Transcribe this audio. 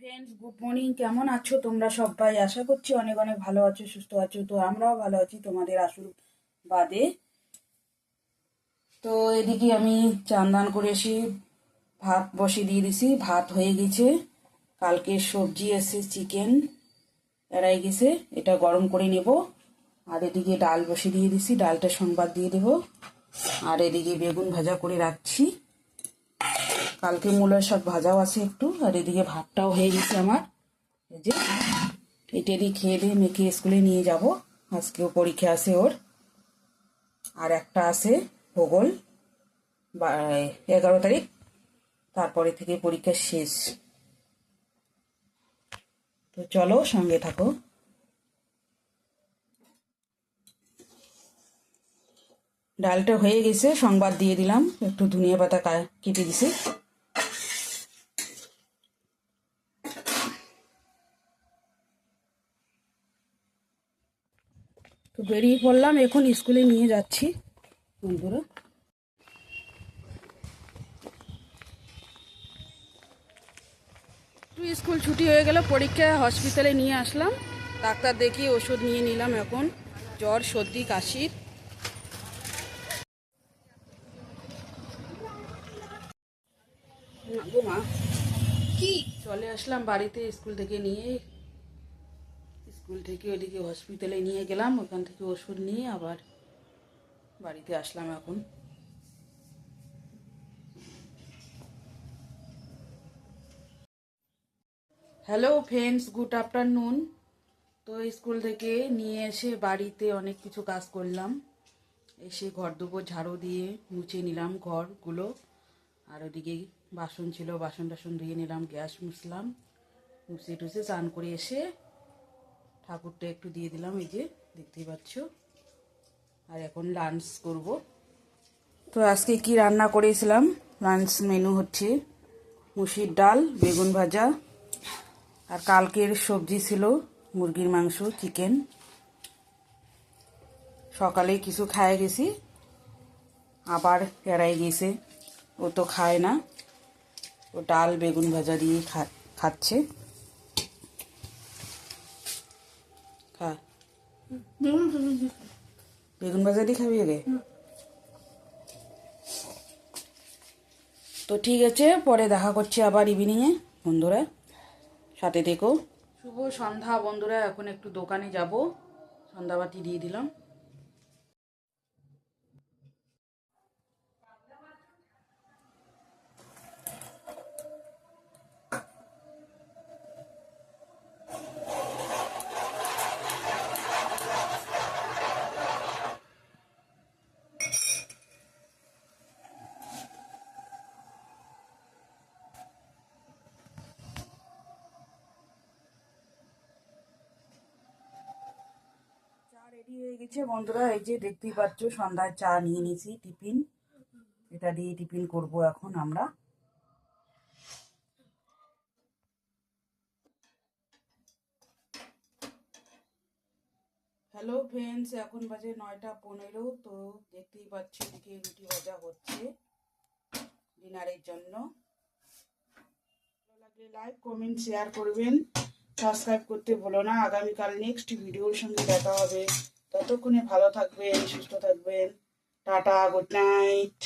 Friends good morning কেমন আছো? তোমরা সবাই আশা করছি অনেক অনেক ভালো আছো, সুস্থ আছো। তো আমরাও ভালো আছি তোমাদের আসল বাদে তো এদিকে আমি চান দান করে এসে ভাত বসে দিয়ে দিছি। ভাত হয়ে গেছে। কালকে সবজি এসে চিকেন এড়াই গেছে। এটা গরম করে নেব। আর এদিকে ডাল বসে দিয়ে দিছি। ডালটা সংবাদ দিয়ে দেব। আর এদিকে বেগুন ভাজা করে রাখছি। কালকে মূলের শাক ভাজাও আছে একটু, আর এদিকে ভাতটাও হয়ে গেছে আমার। এই যে, এটা দিয়ে খেয়ে দিয়ে মেয়েকে স্কুলে নিয়ে যাব। আজকেও পরীক্ষা আছে ওর। আর একটা আছে ভূগোল এগারো তারিখ। তারপরে থেকে পরীক্ষা শেষ। তো চলো সঙ্গে থাকো। ডালটা হয়ে গেছে, সংবাদ দিয়ে দিলাম। একটু ধনিয়া পাতা কেটে দিছি। তো বেরিয়ে পড়লাম এখন স্কুলে নিয়ে যাচ্ছি। বন্ধুরা স্কুল ছুটি হয়ে গেল পরীক্ষা হসপিটালে নিয়ে আসলাম। ডাক্তার দেখিয়ে ওষুধ নিয়ে নিলাম এখন। জ্বর সর্দি কাশির। চলে আসলাম বাড়িতে স্কুল থেকে নিয়ে। স্কুল থেকে ওইদিকে হসপিটালে নিয়ে গেলাম, ওখান থেকে ওষুধ নিয়ে আবার বাড়িতে আসলাম এখন। হ্যালো ফ্রেন্ডস গুড আফটারনুন তো স্কুল থেকে নিয়ে এসে বাড়িতে অনেক কিছু কাজ করলাম। এসে ঘর দুপুর ঝাড়ু দিয়ে মুছে নিলাম ঘরগুলো। আর ওদিকে বাসন ছিল, বাসন টাসন ধুয়ে নিলাম, গ্যাস মুছলাম। মুছে টুছে চান করে এসে ঠাকুরটা একটু দিয়ে দিলাম, এই যে দেখতেই পাচ্ছ। আর এখন লাঞ্চ করব। তো আজকে কি রান্না করেছিলাম? লাঞ্চ মেনু হচ্ছে মুসির ডাল, বেগুন ভাজা, আর কালকের সবজি ছিল মুরগির মাংস চিকেন সকালে কিছু খায় গেছি, আবার এড়াই গেছে। ও তো খায় না। ও ডাল, বেগুন ভাজা দিয়ে খাচ্ছে। খা বেগুন ভাজা দিয়ে খাবি আগে? তো ঠিক আছে পরে দেখা করছি আবার ইভিনিংয়ে বন্ধুরা। সাথে থেকো। শুভ সন্ধ্যা বন্ধুরা। এখন একটু দোকানে যাব। সন্ধ্যাবাতি দিয়ে দিলাম চা রেডি হয়ে গেছে। বন্ধুরা, এই যে দেখতেই পাচ্ছ, সন্ধ্যায় চা নিয়ে নিয়েছি টিফিন। এটা দিয়ে টিফিন করব এখন আমরা। হ্যালো ফ্রেন্ডস, এখন বাজে নয়টা পনেরো, তো দেখতেই পাচ্ছ এদিকে রুটি ভাজা হচ্ছে ডিনারের জন্য। ভালো লাগলে লাইক কমেন্ট শেয়ার করবেন। সাবস্ক্রাইব করতে ভুলো না। আগামীকাল নেক্সট ভিডিওর সঙ্গে দেখা হবে। ততক্ষণে ভালো থাকবেন, সুস্থ থাকবেন। Tata good night